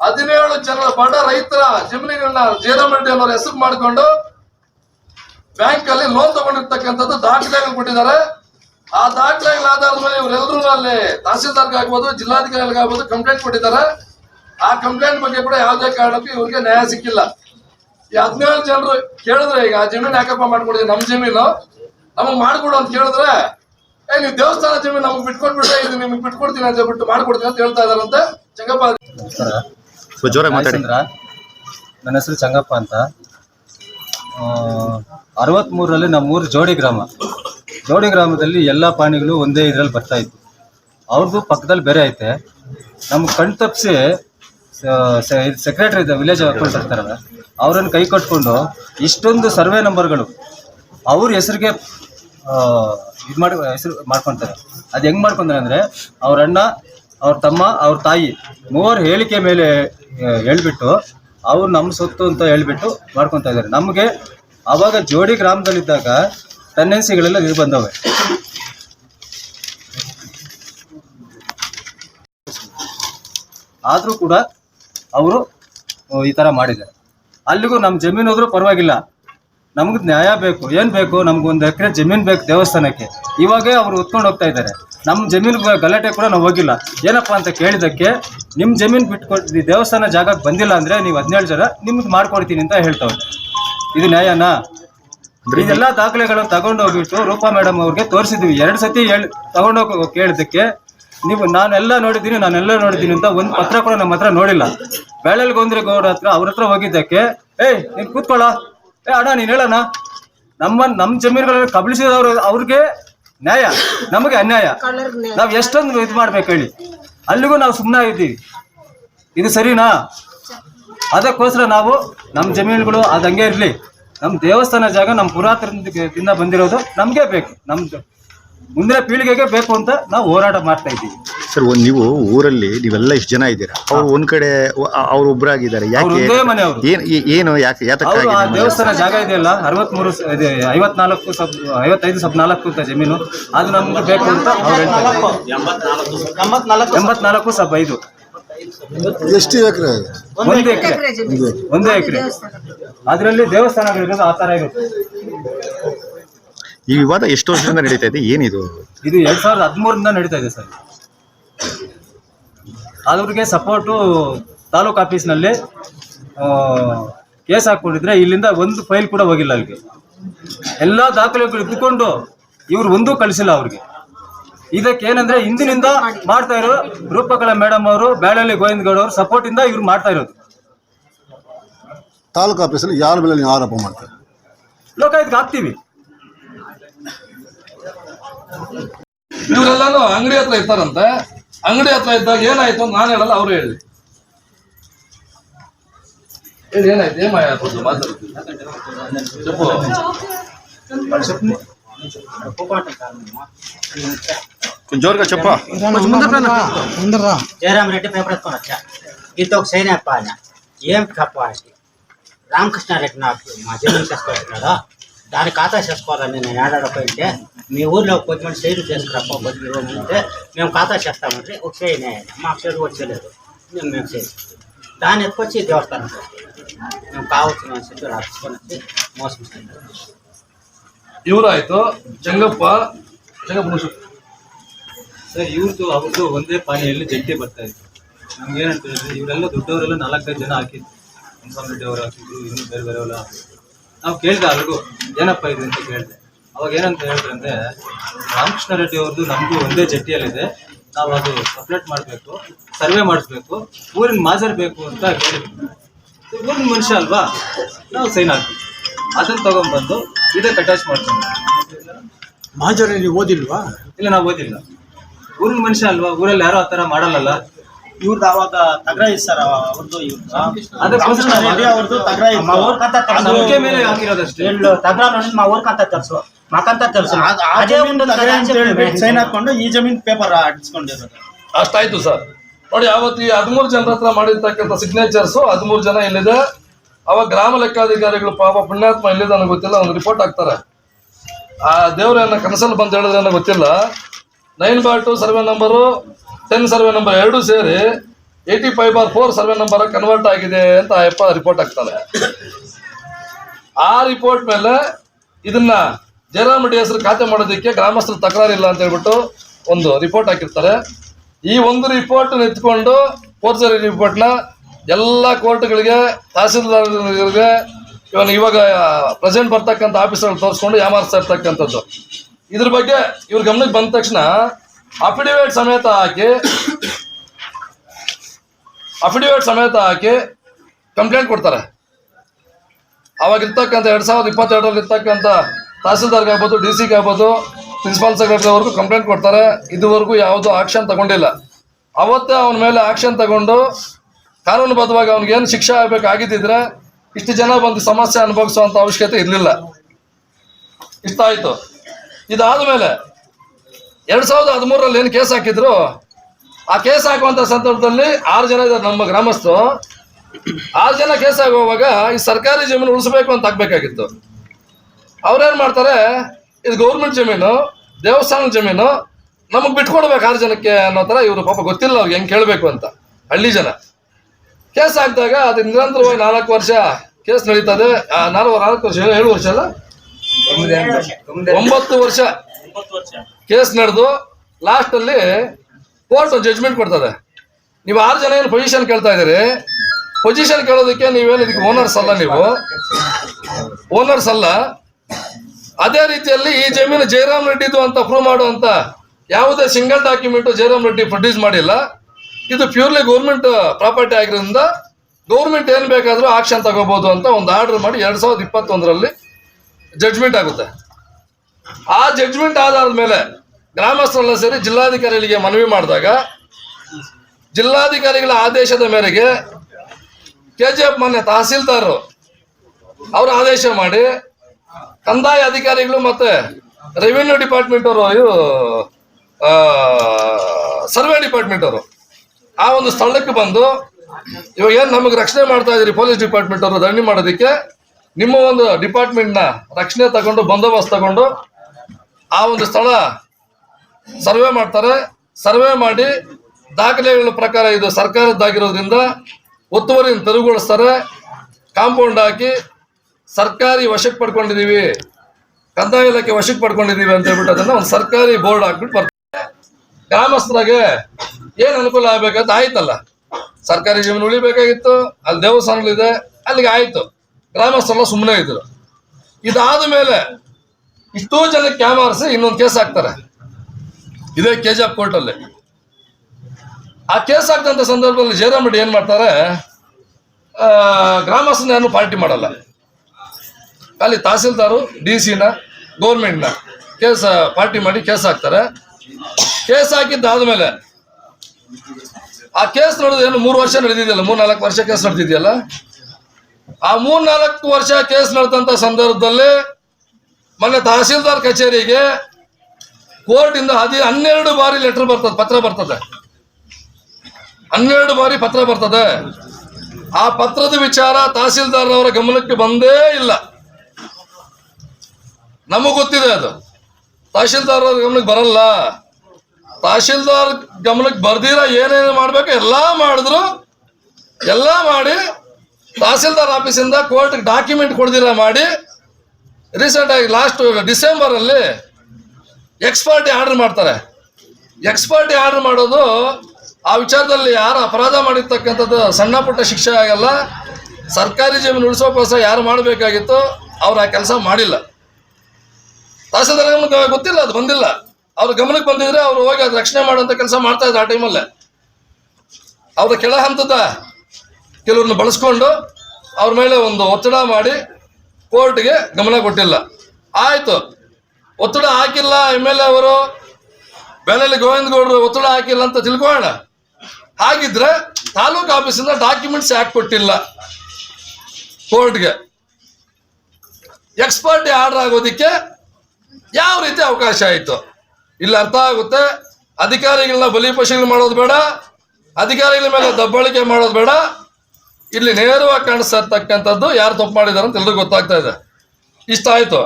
ಹದಿನೇಳು ಜನರ ಬಡ ರೈತರ ಜಮೀನುಗಳನ್ನ ಜಯರಾಮ್ ರೆಡ್ಡಿ ಅನ್ನೋರ ಹೆಸರು ಮಾಡಿಕೊಂಡು ಬ್ಯಾಂಕ್ ಅಲ್ಲಿ ಲೋನ್ ತಗೊಂಡಿರ್ತಕ್ಕಂಥದ್ದು ದಾಖಲೆಗಳು ಕೊಟ್ಟಿದ್ದಾರೆ. ಆ ದಾಖಲೆಗಳ ಆಧಾರದ ಮೇಲೆ ಇವರೆಲ್ಲರೂ ಅಲ್ಲಿ ತಹಸೀಲ್ದಾರ್ಗೆ ಆಗ್ಬೋದು ಜಿಲ್ಲಾಧಿಕಾರಿಗಳಿಗೆ ಆಗ್ಬೋದು ಕಂಪ್ಲೇಂಟ್ ಕೊಟ್ಟಿದ್ದಾರೆ. ಆ ಕಂಪ್ಲೇಂಟ್ ಬಗ್ಗೆ ಕೂಡ ಯಾವುದೇ ಕಾರಣಕ್ಕೂ ಇವ್ರಿಗೆ ನ್ಯಾಯ ಸಿಕ್ಕಿಲ್ಲ. ಈ ಹದಿನೇಳು ಜನರು ಕೇಳಿದ್ರೆ ಈಗ ಆ ಜಮೀನು ಯಾಕಪ್ಪ ಮಾಡ್ಕೊಡಿದ್ರಿ? ನಮ್ಮ ಜಮೀನು. ನಮಗೆ ಮಾಡ್ಕೊಡು ಅಂತ ಕೇಳಿದ್ರೆ ಏ ನೀವು ದೇವಸ್ಥಾನ ಜಮೀನು ನಮಗೆ ಬಿಟ್ಕೊಟ್ಬಿಟ್ರೆ ಇದು ನಿಮ್ಗೆ ಬಿಟ್ಕೊಡ್ತೀನಿ ಅಂತ ಹೇಳ್ಬಿಟ್ಟು ಮಾಡ್ಕೊಡ್ತೀನಿ ಅಂತ ಹೇಳ್ತಾ ಇದಾರಂತೆ ಚಂಗಪ್ಪ ನನ್ನ ಹೆಸರು ಚಂಗಪ್ಪ ಅಂತ. ಅರವತ್ಮೂರರಲ್ಲಿ ನಮ್ಮೂರು ಜೋಡಿ ಗ್ರಾಮ. ಜೋಡಿ ಗ್ರಾಮದಲ್ಲಿ ಎಲ್ಲ ಪ್ರಾಣಿಗಳು ಒಂದೇ ಇದರಲ್ಲಿ ಬರ್ತಾ ಇತ್ತು. ಅವ್ರದ್ದು ಪಕ್ಕದಲ್ಲಿ ಬೇರೆ ಐತೆ. ನಮ್ಗೆ ಕಣ್ ತಪ್ಪಿಸಿ ಸೆಕ್ರೆಟರಿ ವಿಲೇಜ್ ಅಕೌಂಟ್ ಇರ್ತಾರಲ್ಲ ಅವರನ್ನು ಕೈ ಕಟ್ಕೊಂಡು ಇಷ್ಟೊಂದು ಸರ್ವೆ ನಂಬರ್ಗಳು ಅವ್ರ ಹೆಸರಿಗೆ ಇದು ಮಾಡಿ, ಹೆಸರು ಮಾಡ್ಕೊತಾರೆ. ಅದು ಹೆಂಗೆ ಮಾಡ್ಕೊಂತಾರೆ ಅಂದರೆ ಅವ್ರ ಅಣ್ಣ, ಅವ್ರ ತಮ್ಮ, ಅವ್ರ ತಾಯಿ ಮೂವರು ಹೇಳಿಕೆ ಮೇಲೆ ಹೇಳ್ಬಿಟ್ಟು ಅವ್ರು ನಮ್ಮ ಸೊತ್ತು ಅಂತ ಹೇಳ್ಬಿಟ್ಟು ಮಾಡ್ಕೊತಾ ಇದ್ದಾರೆ ನಮಗೆ ಆವಾಗ ಜೋಡಿ ಗ್ರಾಮದಲ್ಲಿದ್ದಾಗ ಟೆಂಡೆನ್ಸಿಗಳೆಲ್ಲ ಇದು ಬಂದವೆ. ಆದರೂ ಕೂಡ ಅವರು ಈ ಥರ ಮಾಡಿದ್ದಾರೆ. ಅಲ್ಲಿಗೂ ನಮ್ಮ ಜಮೀನು ಹೋದ್ರೂ ಪರವಾಗಿಲ್ಲ. ನಮ್ಗೆ ನ್ಯಾಯ ಬೇಕು. ಏನು ಬೇಕು? ನಮ್ಗೆ ಒಂದು ಎಕರೆ ಜಮೀನು ಬೇಕು ದೇವಸ್ಥಾನಕ್ಕೆ. ಇವಾಗೇ ಅವರು ಹೊತ್ಕೊಂಡು ಹೋಗ್ತಾ ಇದ್ದಾರೆ. ನಮ್ಮ ಜಮೀನು ಗಲಾಟೆ ಕೂಡ ನಾವು ಹೋಗಿಲ್ಲ. ಏನಪ್ಪ ಅಂತ ಕೇಳಿದ್ದಕ್ಕೆ ನಿಮ್ಮ ಜಮೀನು ಬಿಟ್ಕೊಟ್ಟು ದೇವಸ್ಥಾನ ಜಾಗಕ್ಕೆ ಬಂದಿಲ್ಲ ಅಂದರೆ ನೀವು ಹದಿನೇಳು ಜನ ನಿಮ್ಗೆ ಮಾಡ್ಕೊಡ್ತೀನಿ ಅಂತ ಹೇಳ್ತಾವ್ರೆ. ಇದು ನ್ಯಾಯನಾ? ಇದೆಲ್ಲ ದಾಖಲೆಗಳನ್ನು ತಗೊಂಡೋಗ್ಬಿಟ್ಟು ರೂಪಾ ಮೇಡಮ್ ಅವ್ರಿಗೆ ತೋರಿಸಿದ್ವಿ. ಎರಡು ಸತಿ ಹೇಳಿ ತಗೊಂಡೋಗಿ ಕೇಳಿದ್ದಕ್ಕೆ ನೀವು ನಾನೆಲ್ಲ ನೋಡಿದ್ದೀನಿ ನಾನೆಲ್ಲ ನೋಡಿದ್ದೀನಿ ಅಂತ ಒಂದು ಪತ್ರ ಕೂಡ ನಮ್ಮ ಹತ್ರ ನೋಡಿಲ್ಲ. ಬೆಳಲ್ ಗೊಂದ್ರೆ ಗೌಡ ಹತ್ರ ಅವ್ರ ಹತ್ರ ಹೋಗಿದ್ದಕ್ಕೆ ಏಯ್ ನೀನ್ ಕೂತ್ಕೊಳ್ಳ ಏ ಅಣ್ಣ ನೀನ್ ಹೇಳಣ್ಣ. ನಮ್ಮ ನಮ್ಮ ಜಮೀನುಗಳಲ್ಲಿ ಕಬಳಿಸಿದವ್ರು ಅವ್ರಿಗೆ ನ್ಯಾಯ ನಮಗೆ ಅನ್ಯಾಯ. ನಾವ್ ಎಷ್ಟೊಂದು ಇದು ಮಾಡ್ಬೇಕು ಹೇಳಿ. ಅಲ್ಲಿಗೂ ನಾವು ಸುಮ್ಮನೆ ಇದ್ದೀವಿ ಇದು ಸರಿನಾ? ಅದಕ್ಕೋಸ್ಕರ ನಾವು ನಮ್ಮ ಜಮೀನುಗಳು ಅದಂಗೆ ಹಂಗೆ ಇರಲಿ. ನಮ್ಮ ದೇವಸ್ಥಾನ ಜಾಗ ನಮ್ಮ ಪುರಾತನದಿಂದ ಬಂದಿರೋದು ನಮಗೆ ಬೇಕು. ನಮ್ದು ಮುಂದಿನ ಪೀಳಿಗೆಗೆ ಬೇಕು ಅಂತ ನಾವು ಹೋರಾಟ ಮಾಡ್ತಾ ಇದ್ದೀವಿ. ಸರ್ ಒಂದ್ ನೀವು ಊರಲ್ಲಿ ನೀವೆಲ್ಲ ಇಷ್ಟು ಜನ ಇದ್ದೀರಾ? ಅವ್ರು ಒಂದ್ ಕಡೆ ಅವ್ರು ಒಬ್ರಾಗಿದ್ದಾರೆ. ಅವ್ರು ಯಾಕೆ ಒಂದೇ ಮನೆಯವರು. ಏನ್ ಏ- ಏನು ಯಾಕೆ ಅವರು ಆ ಯಾತಕ್ಕಾಗಿ ದೇವಸ್ಥಾನ ಜಾಗ ಇದೆಯಲ್ಲ ಅರವತ್ಮೂರು ಸ- ಇದೆ ಐವತ್ನಾಲ್ಕು ಸಬ್ ಐವತ್ತೈದು ಸಬ್ ನಾಲ್ಕು ಅಂತ ಜಮೀನು. ಅದು ನಮ್ಗೆ ಬೇಕು ಅಂತ ಅವ್ರು ಹೇಳ್ತಾರೆ ಎಂಬತ್ನಾಲ್ಕು ಸಬ್ ಐದು. ಎಷ್ಟು ಎಕರೆ ಒಂದು ಎಕರೆ. ಒಂದು ಎಕರೆ. ಅದರಲ್ಲಿ ದೇವಸ್ಥಾನಗಳಿರೋದು ಆ ಥರ ಇರುತ್ತೆ. ಈ ವಿವಾದ ಎಷ್ಟು ವರ್ಷದಿಂದ ನಡೀತಾ ಇದೆ? ಏನಿದು? ಇದು ಎರಡ್ ಸಾವಿರದ ಹದಿಮೂರರಿಂದ ನಡೀತಾ ಇದೆ ಸರ್. ಆದವ್ರಿಗೆ ಸಪೋರ್ಟು ತಾಲೂಕು ಆಫೀಸ್ನಲ್ಲಿ ಕೇಸ್ ಹಾಕೊಂಡಿದ್ರೆ ಇಲ್ಲಿಂದ ಒಂದು ಫೈಲ್ ಕೂಡ ಹೋಗಿಲ್ಲ ಅಲ್ಲಿಗೆ. ಎಲ್ಲ ದಾಖಲೆಗಳು ಇದ್ದುಕೊಂಡು ಇವ್ರು ಒಂದೂ ಕಳಿಸಿಲ್ಲ ಅವ್ರಿಗೆ. ಇದಕ್ಕೆ ಏನಂದ್ರೆ ಹಿಂದಿನಿಂದ ಮಾಡ್ತಾ ಇರೋ ರೂಪಕಲಾ ಮೇಡಮ್ ಅವರು ಬ್ಯಾಳಳ್ಳಿ ಗೋವಿಂದ್ ಗೌಡ ಅವರು ಸಪೋರ್ಟ್ ಇಂದ ಇವ್ರು ಮಾಡ್ತಾ ಇರೋದು. ತಾಲೂಕು ಆಫೀಸಲ್ಲಿ ಯಾರ ಮೇಲೆ ನೀವು ಆರೋಪ ಮಾಡ್ತಾರೆ? ಲೋಕಾಯುಕ್ತ ಹಾಕ್ತೀವಿ. ಇವರೆಲ್ಲಾನು ಅಂಗಡಿ ಹತ್ರ ಇರ್ತಾರಂತೆ. ಅಂಗಡಿ ಹತ್ರ ಇದ್ದಾಗ ಏನಾಯ್ತು ಅಂತ ನಾನು ಹೇಳಲ್ಲ ಅವ್ರು ಹೇಳಿ. ಏನಾಯ್ತು? ಏನ್ ಮಾತಾಡ್ತೀನಿ కొంచెం జోరుగా చెప్ప. జయరామ్ రెడ్డి పేపర్ ఎత్తుకొని వచ్చా ఈతో ఒక సైన్ అప్ప ఆయన ఏం తప్ప ఆయనకి రామకృష్ణారెడ్డి నాకు మా జమీన్ చేసుకోవాలన్నాడు దాని ఖాతా చేసుకోవాలని నేను ఏడాడపోయింటే మీ ఊర్లో కొద్దిమంది సైన్ చేసుకురప్ప కొద్ది ఇవ్వమంటే అంటే మేము ఖాతా చేస్తామంటే ఒక సైన్ ఆయన మాకు సైన్ వచ్చలేదు మేము మేము సైన్ దాన్ని ఎత్తుకొచ్చి దేవస్థానం. మేము కావాల్సిన సిద్ధు రాసుకొని వచ్చి మోసం చేస్తాం. ಇವರಾಯ್ತು. ಚಂಗಪ್ಪ ಚಂಗಪ್ಪ ಮುಗಿಸು. ಸರ್ ಇವ್ರದ್ದು ಅವ್ರದ್ದು ಒಂದೇ ಪಾಣಿಯಲ್ಲಿ ಜಂಟಿ ಬರ್ತಾ ಇತ್ತು. ನಮ್ಗೆ ಏನಂತ ಹೇಳಿದ್ರೆ ಇವರೆಲ್ಲ ದೊಡ್ಡವರೆಲ್ಲ ನಾಲ್ಕೈದು ಜನ ಹಾಕಿದ್ರು. ಮುನ್ಸ್ವಾಮಿ ರೆಡ್ಡಿ ಅವರು ಹಾಕಿದ್ರು, ಇನ್ನು ಬೇರೆ ಬೇರೆ ಹಾಕಿದ್ರು. ನಾವು ಕೇಳಿದೆ ಅವ್ರಿಗೂ, ಏನಪ್ಪ ಇದು ಅಂತ ಕೇಳಿದೆ. ಅವಾಗ ಏನಂತ ಹೇಳಿದ್ರೆ ಅಂದರೆ, ರಾಮಕೃಷ್ಣ ರೆಡ್ಡಿ ಅವ್ರದ್ದು ನಮಗೂ ಒಂದೇ ಜಟ್ಟಿಯಲ್ಲಿದೆ ನಾವು ಅದು ಸಪ್ರೇಟ್ ಮಾಡಬೇಕು, ಸರ್ವೆ ಮಾಡಿಸ್ಬೇಕು, ಊರಿನ ಮಾಜರ್ ಬೇಕು ಅಂತ ಕೇಳಿದ್ವಿ. ಊರಿನ ಮನುಷ್ಯ ಅಲ್ವಾ? ನಾವು ಸೈನ್ ಹಾಕ್ತೀವಿ ಅದನ್ನು ತಗೊಂಡ್ಬಂದು ಇದಕ್ಕೆ ಅಟ್ಯಾಚ್ ಮಾಡ್ತೀನಿ. ಮಹಾಜರ ನೀವು ಓದಿಲ್ವಾ? ಇಲ್ಲ ನಾವು ಓದಿಲ್ಲ. ಊರಿನ ಮನುಷ್ಯ ಅಲ್ವಾ? ಊರಲ್ಲಿ ಯಾರೋ ಆ ಥರ ಮಾಡಲ್ಲ ಇವ್ರದ್ದು ತಗ್ರ ಮೇಲೆ ತಗ್ರ ಒಂದು ತಗ್ರ ಅಂತ ಸೈನ್ ಹಾಕೊಂಡು ಈ ಜಮೀನ್ ಪೇಪರ್ ಅಷ್ಟಾಯ್ತು ಸರ್. ನೋಡಿ ಅವತ್ತು ಹದಿಮೂರು ಜನರ ಹತ್ರ ಮಾಡಿರ್ತಕ್ಕಂಥ ಸಿಗ್ನೇಚರ್ಸು ಹದಿಮೂರು ಜನ ಏನಿದೆ ಅವಾಗ ಗ್ರಾಮ ಲೆಕ್ಕಾಧಿಕಾರಿಗಳು ಪಾಪ ಪುಣ್ಯಾತ್ಮ ಎಲ್ಲಿದೆ ನನಗೆ ಗೊತ್ತಿಲ್ಲ ಒಂದು ರಿಪೋರ್ಟ್ ಹಾಕ್ತಾರೆ. ಆ ದೇವರನ್ನ ಕನಸಲ್ಲಿ ಬಂದು ಹೇಳಿದ್ರೆ ನನಗೆ ಗೊತ್ತಿಲ್ಲ. Nine bar two survey number, ten survey number ಎರಡೂ ಸೇರಿ eighty five bar four survey number convert ಆಗಿದೆ ಅಂತ ಯಪ್ಪ ರಿಪೋರ್ಟ್ ಹಾಕ್ತಾರೆ ಆ ರಿಪೋರ್ಟ್ ಮೇಲೆ ಇದನ್ನ ಜಯರಾಮ್ ರೆಡ್ಡಿ ಹೆಸರು ಖಾತೆ ಮಾಡೋದಕ್ಕೆ ಗ್ರಾಮಸ್ಥರು ತಕರಾರಿಲ್ಲ ಅಂತ ಹೇಳ್ಬಿಟ್ಟು ಒಂದು ರಿಪೋರ್ಟ್ ಹಾಕಿರ್ತಾರೆ. ಈ ಒಂದು ರಿಪೋರ್ಟ್ ಎತ್ಕೊಂಡು ಫೋರ್ಜರಿ ರಿಪೋರ್ಟ್ನ ಎಲ್ಲ ಕೋರ್ಟ್ಗಳಿಗೆ, ತಹಸೀಲ್ದಾರ್ಗಳಿಗೆ ಇವನ್ ಇವಾಗ ಪ್ರೆಸೆಂಟ್ ಬರ್ತಕ್ಕಂಥ ಆಫೀಸರ್ಗಳು ತೋರಿಸ್ಕೊಂಡು ಯಾಮಾರಿಸ್ತಾ ಇರ್ತಕ್ಕಂಥದ್ದು ಇದ್ರ ಬಗ್ಗೆ ಇವ್ರ ಗಮನಕ್ಕೆ ಬಂದ ತಕ್ಷಣ ಅಫಿಡವಿಟ್ ಸಮೇತ ಹಾಕಿ ಅಫಿಡವಿಟ್ ಸಮೇತ ಹಾಕಿ ಕಂಪ್ಲೇಂಟ್ ಕೊಡ್ತಾರೆ. ಅವಾಗ ಇರ್ತಕ್ಕಂಥ ಎರಡ್ ಸಾವಿರದ ಇಪ್ಪತ್ತೆರಡರಲ್ಲಿ ಇರ್ತಕ್ಕಂಥ ತಹಸೀಲ್ದಾರ್ಗೆ ಆಗ್ಬೋದು ಡಿ ಸಿಗೆ ಆಗ್ಬೋದು ಪ್ರಿನ್ಸಿಪಾಲ್ ಸೆಕ್ರೆಟರಿವರೆಗೂ ಕಂಪ್ಲೇಂಟ್ ಕೊಡ್ತಾರೆ. ಇದುವರೆಗೂ ಯಾವುದೂ ಆಕ್ಷನ್ ತಗೊಂಡಿಲ್ಲ. ಅವತ್ತೇ ಅವನ ಮೇಲೆ ಆಕ್ಷನ್ ತಗೊಂಡು ಕಾನೂನುಬದ್ಧವಾಗಿ ಅವ್ನಿಗೆ ಏನು ಶಿಕ್ಷೆ ಆಗಬೇಕಾಗಿದ್ದಿದ್ರೆ ಇಷ್ಟು ಜನ ಬಂದು ಸಮಸ್ಯೆ ಅನುಭವಿಸುವಂತ ಅವಶ್ಯಕತೆ ಇರಲಿಲ್ಲ. ಇಷ್ಟ ಆಯ್ತು ಇದಾದ ಮೇಲೆ ಎರಡ್ ಸಾವಿರದ ಹದಿಮೂರರಲ್ಲಿ ಏನು ಕೇಸ್ ಹಾಕಿದ್ರು? ಆ ಕೇಸ್ ಹಾಕುವಂತ ಸಂದರ್ಭದಲ್ಲಿ ಆರು ಜನ ಇದ್ದಾರೆ ನಮ್ಮ ಗ್ರಾಮಸ್ಥರು. ಆರು ಜನ ಕೇಸ್ ಆಗುವಾಗ ಈ ಸರ್ಕಾರಿ ಜಮೀನು ಉಳಿಸ್ಬೇಕು ಅಂತ ಆಗ್ಬೇಕಾಗಿತ್ತು. ಅವ್ರೇನು ಮಾಡ್ತಾರೆ? ಇದು ಗೌರ್ಮೆಂಟ್ ಜಮೀನು, ದೇವಸ್ಥಾನದ ಜಮೀನು, ನಮಗೆ ಬಿಟ್ಕೊಡ್ಬೇಕು ಆರು ಜನಕ್ಕೆ ಅನ್ನೋ ಥರ ಇವರು ಪಾಪ ಗೊತ್ತಿಲ್ಲ ಅವ್ರಿಗೆ ಹೆಂಗೆ ಕೇಳಬೇಕು ಅಂತ. ಹಳ್ಳಿ ಜನ. ಕೇಸ್ ಹಾಕಿದಾಗ ಅದು ನಿರಂತರವಾಗಿ ನಾಲ್ಕು ವರ್ಷ ಕೇಸ್ ನಡೀತದೆ. ನಾಲ್ಕು ನಾಲ್ಕು ವರ್ಷ ಏಳು ವರ್ಷ ಅಲ್ಲ? ಒಂಬತ್ತು ವರ್ಷ ಕೇಸ್ ನಡೆದು ಲಾಸ್ಟ್ ಅಲ್ಲಿ ಕೋರ್ಟ್ ಜಡ್ಜ್ಮೆಂಟ್ ಕೊಡ್ತದೆ. ನೀವು ಆರು ಜನ ಏನು ಪೊಸಿಷನ್ ಕೇಳ್ತಾ ಇದ್ದೀರಿ? ಪೊಸಿಷನ್ ಕೇಳೋದಕ್ಕೆ ನೀವೇನು ಇದಕ್ಕೆ ಓನರ್ಸ್ ಅಲ್ಲ ನೀವು? ಓನರ್ಸ್ ಅಲ್ಲ. ಅದೇ ರೀತಿಯಲ್ಲಿ ಈ ಜಮೀನು ಜಯರಾಮ್ ರೆಡ್ಡಿದು ಅಂತ ಪ್ರೂವ್ ಮಾಡುವಂತ ಯಾವುದೇ single document Jayaram Reddy produce ಮಾಡಿಲ್ಲ. ಇದು ಪ್ಯೂರ್ಲಿ ಗೌರ್ಮೆಂಟ್ ಪ್ರಾಪರ್ಟಿ ಆಗಿರೋದ್ರಿಂದ ಗೌರ್ಮೆಂಟ್ ಏನು ಬೇಕಾದರೂ ಆಕ್ಷನ್ ತಗೋಬೋದು ಅಂತ ಒಂದು ಆರ್ಡರ್ ಮಾಡಿ ಎರಡು ಸಾವಿರದ ಇಪ್ಪತ್ತೊಂದರಲ್ಲಿ ಜಡ್ಜ್ಮೆಂಟ್ ಆಗುತ್ತೆ. ಆ ಜಡ್ಜ್ಮೆಂಟ್ ಆಧಾರದ ಮೇಲೆ ಗ್ರಾಮಸ್ಥರೆಲ್ಲ ಸೇರಿ ಜಿಲ್ಲಾಧಿಕಾರಿಗಳಿಗೆ ಮನವಿ ಮಾಡಿದಾಗ ಜಿಲ್ಲಾಧಿಕಾರಿಗಳ ಆದೇಶದ ಮೇರೆಗೆ ಕೆ ಜಿ ಎಫ್ ಮಾನ್ಯ ತಹಸೀಲ್ದಾರರು ಅವರು ಆದೇಶ ಮಾಡಿ ಕಂದಾಯ ಅಧಿಕಾರಿಗಳು ಮತ್ತೆ ರೆವಿನ್ಯೂ ಡಿಪಾರ್ಟ್ಮೆಂಟ್ ಅವರು ಸರ್ವೆ ಡಿಪಾರ್ಟ್ಮೆಂಟ್ ಅವರು ಆ ಒಂದು ಸ್ಥಳಕ್ಕೆ ಬಂದು, ಇವಾಗ ಏನು ನಮಗೆ ರಕ್ಷಣೆ ಮಾಡ್ತಾ ಇದ್ರಿ ಪೊಲೀಸ್ ಡಿಪಾರ್ಟ್ಮೆಂಟ್ ಅವರು ಧರಣಿ ಮಾಡೋದಕ್ಕೆ, ನಿಮ್ಮ ಒಂದು ಡಿಪಾರ್ಟ್ಮೆಂಟ್ನ ರಕ್ಷಣೆ ತಗೊಂಡು, ಬಂದೋಬಸ್ತ್ ತಗೊಂಡು ಆ ಒಂದು ಸ್ಥಳ ಸರ್ವೆ ಮಾಡ್ತಾರೆ. ಸರ್ವೆ ಮಾಡಿ ದಾಖಲೆಗಳ ಪ್ರಕಾರ ಇದು ಸರ್ಕಾರದ್ದಾಗಿರೋದ್ರಿಂದ ಒತ್ತುವರಿಯನ್ನು ತೆರವುಗೊಳಿಸ್ತಾರೆ. ಕಾಂಪೌಂಡ್ ಹಾಕಿ ಸರ್ಕಾರಿ ವಶಕ್ಕೆ ಪಡ್ಕೊಂಡಿದೀವಿ ಕಂದಾಯ ಇಲಾಖೆ ವಶಕ್ಕೆ ಪಡ್ಕೊಂಡಿದೀವಿ ಅಂತ ಹೇಳ್ಬಿಟ್ಟು ಅದನ್ನ ಒಂದು ಸರ್ಕಾರಿ ಬೋರ್ಡ್ ಹಾಕ್ಬಿಟ್ಟು ಬರ್ತಾರೆ. ಗ್ರಾಮಸ್ಥರಾಗೆ ಏನ್ ಅನುಕೂಲ ಆಗ್ಬೇಕಂತ ಆಯ್ತಲ್ಲ. ಸರ್ಕಾರಿ ಜಮೀನು ಉಳಿಬೇಕಾಗಿತ್ತು, ಅಲ್ಲಿ ದೇವಸ್ಥಾನಗಳಿದೆ ಅಲ್ಲಿಗೆ ಆಯ್ತು. ಗ್ರಾಮಸ್ಥರೆಲ್ಲ ಸುಮ್ಮನೆ ಇದ್ರು. ಇದಾದ ಮೇಲೆ ಇಷ್ಟೋ ಜನ ಕ್ಯಾಮರ್ಸಿ ಇನ್ನೊಂದು ಕೇಸ್ ಹಾಕ್ತಾರೆ. ಇದೇ ಕೆ ಜಿ ಎಫ್ ಕೋರ್ಟಲ್ಲಿ ಆ ಕೇಸ್ ಹಾಕ್ದಂಥ ಸಂದರ್ಭದಲ್ಲಿ ಜಯರಾಮ್ ರೆಡ್ಡಿ ಏನ್ ಮಾಡ್ತಾರೆ ಗ್ರಾಮಸ್ಥನ ಯಾರು ಪಾರ್ಟಿ ಮಾಡಲ್ಲ. ಅಲ್ಲಿ ತಹಸೀಲ್ದಾರು ಡಿ ಸಿನ ಗೌರ್ಮೆಂಟ್ನ ಕೇಸ್, ಪಾರ್ಟಿ ಮಾಡಿ ಕೇಸ್ ಹಾಕ್ತಾರೆ. ಕೇಸ್ ಹಾಕಿದ್ದಾದ್ಮೇಲೆ ಆ ಕೇಸ್ ನಡೆದು ಏನು ಮೂರು ವರ್ಷ ನಡೆದಿದೆಯಲ್ಲ, ಮೂರ್ ನಾಲ್ಕು ವರ್ಷ ಕೇಸ್ ನಡೆದಿದೆಯಲ್ಲ? ಆ ಮೂರ್ ನಾಲ್ಕು ವರ್ಷ ಕೇಸ್ ನಡೆದಂತ ಸಂದರ್ಭದಲ್ಲಿ ಮೊನ್ನೆ ತಹಸೀಲ್ದಾರ್ ಕಚೇರಿಗೆ ಕೋರ್ಟ್ ಇಂದ ಹದಿ ಹನ್ನೆರಡು ಬಾರಿ ಲೆಟರ್ ಬರ್ತದೆ, ಪತ್ರ ಬರ್ತದೆ. ಹನ್ನೆರಡು ಬಾರಿ ಪತ್ರ ಬರ್ತದೆ. ಆ ಪತ್ರದ ವಿಚಾರ ತಹಸೀಲ್ದಾರ್ ಅವರ ಗಮನಕ್ಕೆ ಬಂದೇ ಇಲ್ಲ. ನಮಗ್ ಗೊತ್ತಿದೆ ಅದು. ತಹಶೀಲ್ದಾರ್ ಅವ್ರ ಗಮನಕ್ಕೆ ಬರಲ್ಲ. ತಹಶೀಲ್ದಾರ್ ಗಮನಕ್ಕೆ ಬರ್ದಿರ, ಏನೇನು ಮಾಡಬೇಕು ಎಲ್ಲ ಮಾಡಿದ್ರು, ಎಲ್ಲ ಮಾಡಿ ತಹಸೀಲ್ದಾರ್ ಆಫೀಸಿಂದ ಕೋರ್ಟ್ಗೆ ಡಾಕ್ಯುಮೆಂಟ್ ಕೊಡ್ದಿರ ಮಾಡಿ ರೀಸೆಂಟ್ ಆಗಿ ಲಾಸ್ಟ್ ಡಿಸೆಂಬರ್ ಅಲ್ಲಿ ಎಕ್ಸ್ಪರ್ಟಿ ಆರ್ಡರ್ ಮಾಡ್ತಾರೆ. ಎಕ್ಸ್ಪರ್ಟಿ ಆರ್ಡರ್ ಮಾಡೋದು ಆ ವಿಚಾರದಲ್ಲಿ ಯಾರು ಅಪರಾಧ ಮಾಡಿರ್ತಕ್ಕಂಥದ್ದು ಸಣ್ಣ ಪುಟ್ಟ ಶಿಕ್ಷೆ ಆಗಲ್ಲ. ಸರ್ಕಾರಿ ಜಮೀನು ಉಳಿಸೋಕೋಸ್ಕರ ಯಾರು ಮಾಡಬೇಕಾಗಿತ್ತು, ಅವ್ರು ಆ ಕೆಲಸ ಮಾಡಿಲ್ಲ. ತಹಸೀಲ್ದಾರ್ ಗೊತ್ತಿಲ್ಲ, ಅದು ಬಂದಿಲ್ಲ. ಅವ್ರ ಗಮನಕ್ಕೆ ಬಂದಿದ್ರೆ ಅವ್ರು ಹೋಗಿ ಅದು ರಕ್ಷಣೆ ಮಾಡುವಂತ ಕೆಲಸ ಮಾಡ್ತಾ ಇದ್ರು ಆ ಟೈಮಲ್ಲೇ ಅವ್ರ ಕೆಳ ಹಂತದ ಕೆಲವ್ರನ್ನ ಬಳಸ್ಕೊಂಡು ಅವ್ರ ಮೇಲೆ ಒಂದು ಒತ್ತಡ ಮಾಡಿ ಕೋರ್ಟ್ಗೆ ಗಮನ ಕೊಟ್ಟಿಲ್ಲ. ಆಯ್ತು. ಒತ್ತಡ ಹಾಕಿಲ್ಲ, ಎಂ ಎಲ್ ಎ ಅವರು ಬೆಳಲಿ ಗೋವಿಂದ ಗೌಡರು ಒತ್ತಡ ಹಾಕಿಲ್ಲ ಅಂತ ತಿಳ್ಕೊಳ್ಳೋಣ ಹಾಗಿದ್ರೆ ತಾಲೂಕು ಆಫೀಸಿಂದ ಡಾಕ್ಯುಮೆಂಟ್ಸ್ ಯಾಕೆ ಕೊಟ್ಟಿಲ್ಲ? ಕೋರ್ಟ್ಗೆ ಎಕ್ಸ್ಪರ್ಟ್ ಆರ್ಡರ್ ಆಗೋದಿಕ್ಕೆ ಯಾವ ರೀತಿ ಅವಕಾಶ ಆಯಿತು? ಇಲ್ಲಿ ಅರ್ಥ ಆಗುತ್ತೆ. ಅಧಿಕಾರಿಗಳನ್ನ ಬಲಿಪಶುಗಳು ಮಾಡೋದು ಬೇಡ. ಅಧಿಕಾರಿಗಳ ಮೇಲೆ ದಬ್ಬಾಳಿಕೆ ಮಾಡೋದು ಬೇಡ. ಇಲ್ಲಿ ನೇರವಾಗಿ ಕಾಣಿಸ್ತಾ ಇರ್ತಕ್ಕಂಥದ್ದು ಯಾರು ತಪ್ಪು ಮಾಡಿದಾರೆ ಅಂತ ಎಲ್ರಿಗೂ ಗೊತ್ತಾಗ್ತಾ ಇದೆ. ಇಷ್ಟ ಆಯ್ತು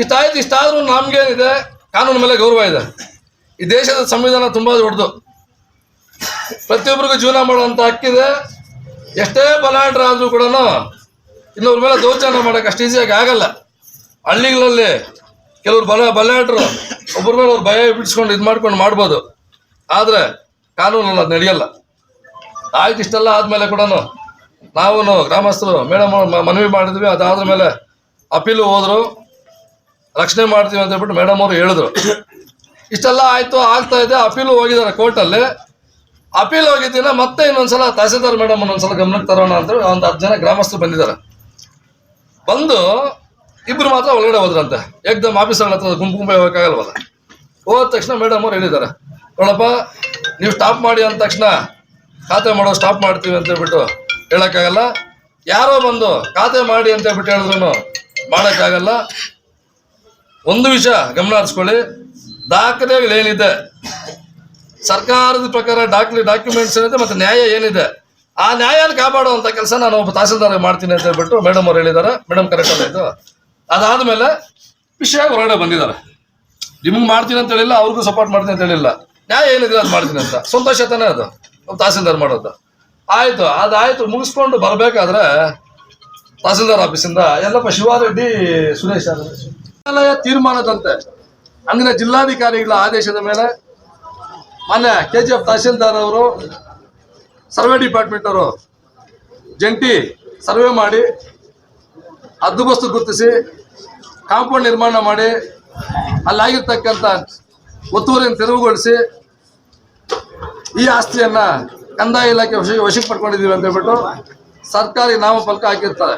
ಇಷ್ಟಾಯ್ತು, ಇಷ್ಟಾದರೂ ನಮಗೇನಿದೆ, ಕಾನೂನು ಮೇಲೆ ಗೌರವ ಇದೆ. ಈ ದೇಶದ ಸಂವಿಧಾನ ತುಂಬಾ ದೊಡ್ಡದು. ಪ್ರತಿಯೊಬ್ಬರಿಗೂ ಜೀವನ ಮಾಡುವಂತ ಹಕ್ಕಿದೆ ಎಷ್ಟೇ ಬಲಾಢ್ಯರಾದ್ರೂ ಕೂಡ ಇನ್ನೊಬ್ರ ಮೇಲೆ ದೌರ್ಜನ್ಯ ಮಾಡಕ್ಕೆ ಅಷ್ಟು ಈಸಿಯಾಗಿ ಆಗಲ್ಲ. ಹಳ್ಳಿಗಳಲ್ಲಿ ಕೆಲವರು ಬಲ, ಬಲಾಢ್ಯರು ಒಬ್ಬರ ಮೇಲೆ ಅವ್ರು ಭಯ ಬಿಡಿಸ್ಕೊಂಡು ಇದು ಮಾಡ್ಕೊಂಡು ಮಾಡ್ಬೋದು. ಆದರೆ ಕಾನೂನಲ್ಲ ಅದು ನಡೆಯಲ್ಲ. ಆಯ್ತು ಇಷ್ಟೆಲ್ಲ ಆದಮೇಲೆ ಕೂಡ ನಾವು ಗ್ರಾಮಸ್ಥರು, ಮೇಡಮ್ ಮನವಿ ಮಾಡಿದ್ವಿ ಅದಾದ ಮೇಲೆ ಅಪೀಲು ಹೋದ್ರು, ರಕ್ಷಣೆ ಮಾಡ್ತೀವಿ ಅಂತ ಹೇಳ್ಬಿಟ್ಟು ಮೇಡಮ್ ಅವರು ಹೇಳಿದ್ರು. ಇಷ್ಟೆಲ್ಲ ಆಯ್ತು, ಆಗ್ತಾ ಇದೆ, ಅಪೀಲು ಹೋಗಿದ್ದಾರೆ ಕೋರ್ಟಲ್ಲಿ. ಅಪೀಲ್ ಹೋಗಿದ್ದೀನ ಮತ್ತೆ ಇನ್ನೊಂದ್ಸಲ ತಹಸೀಲ್ದಾರ್ ಮೇಡಮ್ ಒಂದೊಂದ್ಸಲ ಗಮನಕ್ಕೆ ತರೋಣ ಅಂತ ಒಂದು ಹತ್ತು ಜನ ಗ್ರಾಮಸ್ಥರು ಬಂದಿದ್ದಾರೆ. ಬಂದು ಇಬ್ರು ಮಾತ್ರ ಒಳಗಡೆ ಹೋದ್ರಂತೆ. ಏಕ್ದಮ್ ಆಫೀಸಲ್ಲಿ ಹತ್ರ ಗುಂಪು ಗುಂಪೆ ಹೋಗಕ್ಕಾಗಲ್ವಲ್ಲ? ಹೋದ ತಕ್ಷಣ ಮೇಡಮ್ ಅವ್ರು ಹೇಳಿದ್ದಾರೆ. ನೋಡಪ್ಪ, ನೀವು ಸ್ಟಾಪ್ ಮಾಡಿ ಅಂದ ತಕ್ಷಣ ಖಾತೆ ಮಾಡೋ ಸ್ಟಾಪ್ ಮಾಡ್ತೀವಿ ಅಂತ ಹೇಳ್ಬಿಟ್ಟು ಹೇಳೋಕ್ಕಾಗಲ್ಲ. ಯಾರೋ ಬಂದು ಖಾತೆ ಮಾಡಿ ಅಂತ ಹೇಳ್ಬಿಟ್ಟು ಹೇಳಿದ್ರು ಮಾಡೋಕ್ಕಾಗಲ್ಲ. ಒಂದು ವಿಷಯ ಗಮನ ಹರಿಸ್ಕೊಳ್ಳಿ. ದಾಖಲೆಗಳೇನಿದೆ ಸರ್ಕಾರದ ಪ್ರಕಾರ ಡಾಕ್ಯುಮೆಂಟ್ ಡಾಕ್ಯುಮೆಂಟ್ಸ್ ಏನಿದೆ ಮತ್ತೆ ನ್ಯಾಯ ಏನಿದೆ? ಆ ನ್ಯಾಯನ ಕಾಪಾಡುವಂಥ ಕೆಲಸ ನಾನು ಒಬ್ಬ ತಹಸೀಲ್ದಾರ್ ಮಾಡ್ತೀನಿ ಅಂತ ಹೇಳ್ಬಿಟ್ಟು ಮೇಡಮ್ ಅವ್ರು ಹೇಳಿದ್ದಾರೆ. ಮೇಡಮ್ ಕರೆಕ್ಟ್ ಇದು. ಅದಾದ್ಮೇಲೆ ವಿಷಯ ಹೊರಗಡೆ ಬಂದಿದ್ದಾರೆ. ನಿಮ್ಗೆ ಮಾಡ್ತೀನಿ ಅಂತ ಹೇಳಿಲ್ಲ, ಅವ್ರಿಗೂ ಸಪೋರ್ಟ್ ಮಾಡ್ತೀನಿ ಅಂತ ಹೇಳಿಲ್ಲ. ನ್ಯಾಯ ಏನಿದ್ರೆ ಅದು ಮಾಡ್ತೀನಿ ಅಂತ. ಸಂತೋಷ ತಾನೇ ಅದು. ತಹಸೀಲ್ದಾರ್ ಮಾಡೋದು. ಆಯ್ತು, ಅದಾಯ್ತು, ಮುಗಿಸ್ಕೊಂಡು ಬರ್ಬೇಕಾದ್ರೆ ತಹಸೀಲ್ದಾರ್ ಆಫೀಸಿಂದ ಎಲ್ಲಪ್ಪ ಶಿವಾರೆಡ್ಡಿ ಸುರೇಶ್. ನ್ಯಾಯಾಲಯ ತೀರ್ಮಾನದಂತೆ. ಅಂದಿನ ಜಿಲ್ಲಾಧಿಕಾರಿಗಳ ಆದೇಶದ ಮೇಲೆ ಮಾನ್ಯ ಕೆ ಜಿ ಎಫ್ ತಹಸೀಲ್ದಾರ್ ಅವರು, ಸರ್ವೆ ಡಿಪಾರ್ಟ್ಮೆಂಟ್ ಅವರು ಜಂಟಿ ಸರ್ವೆ ಮಾಡಿ ಹದ್ದುಬಸ್ತು ಗುರುತಿಸಿ ಕಾಂಪೌಂಡ್ ನಿರ್ಮಾಣ ಮಾಡಿ ಅಲ್ಲಾಗಿರ್ತಕ್ಕಂಥ ಒತ್ತುವರಿಯನ್ನು ತೆರವುಗೊಳಿಸಿ ಈ ಆಸ್ತಿಯನ್ನ ಕಂದಾಯ ಇಲಾಖೆ ವಶ ವಶಕ್ಕೆ ಪಡ್ಕೊಂಡಿದ್ದೀವಿ ಅಂತ ಹೇಳ್ಬಿಟ್ಟು ಸರ್ಕಾರಿ ನಾಮಫಲಕ ಹಾಕಿರ್ತಾರೆ.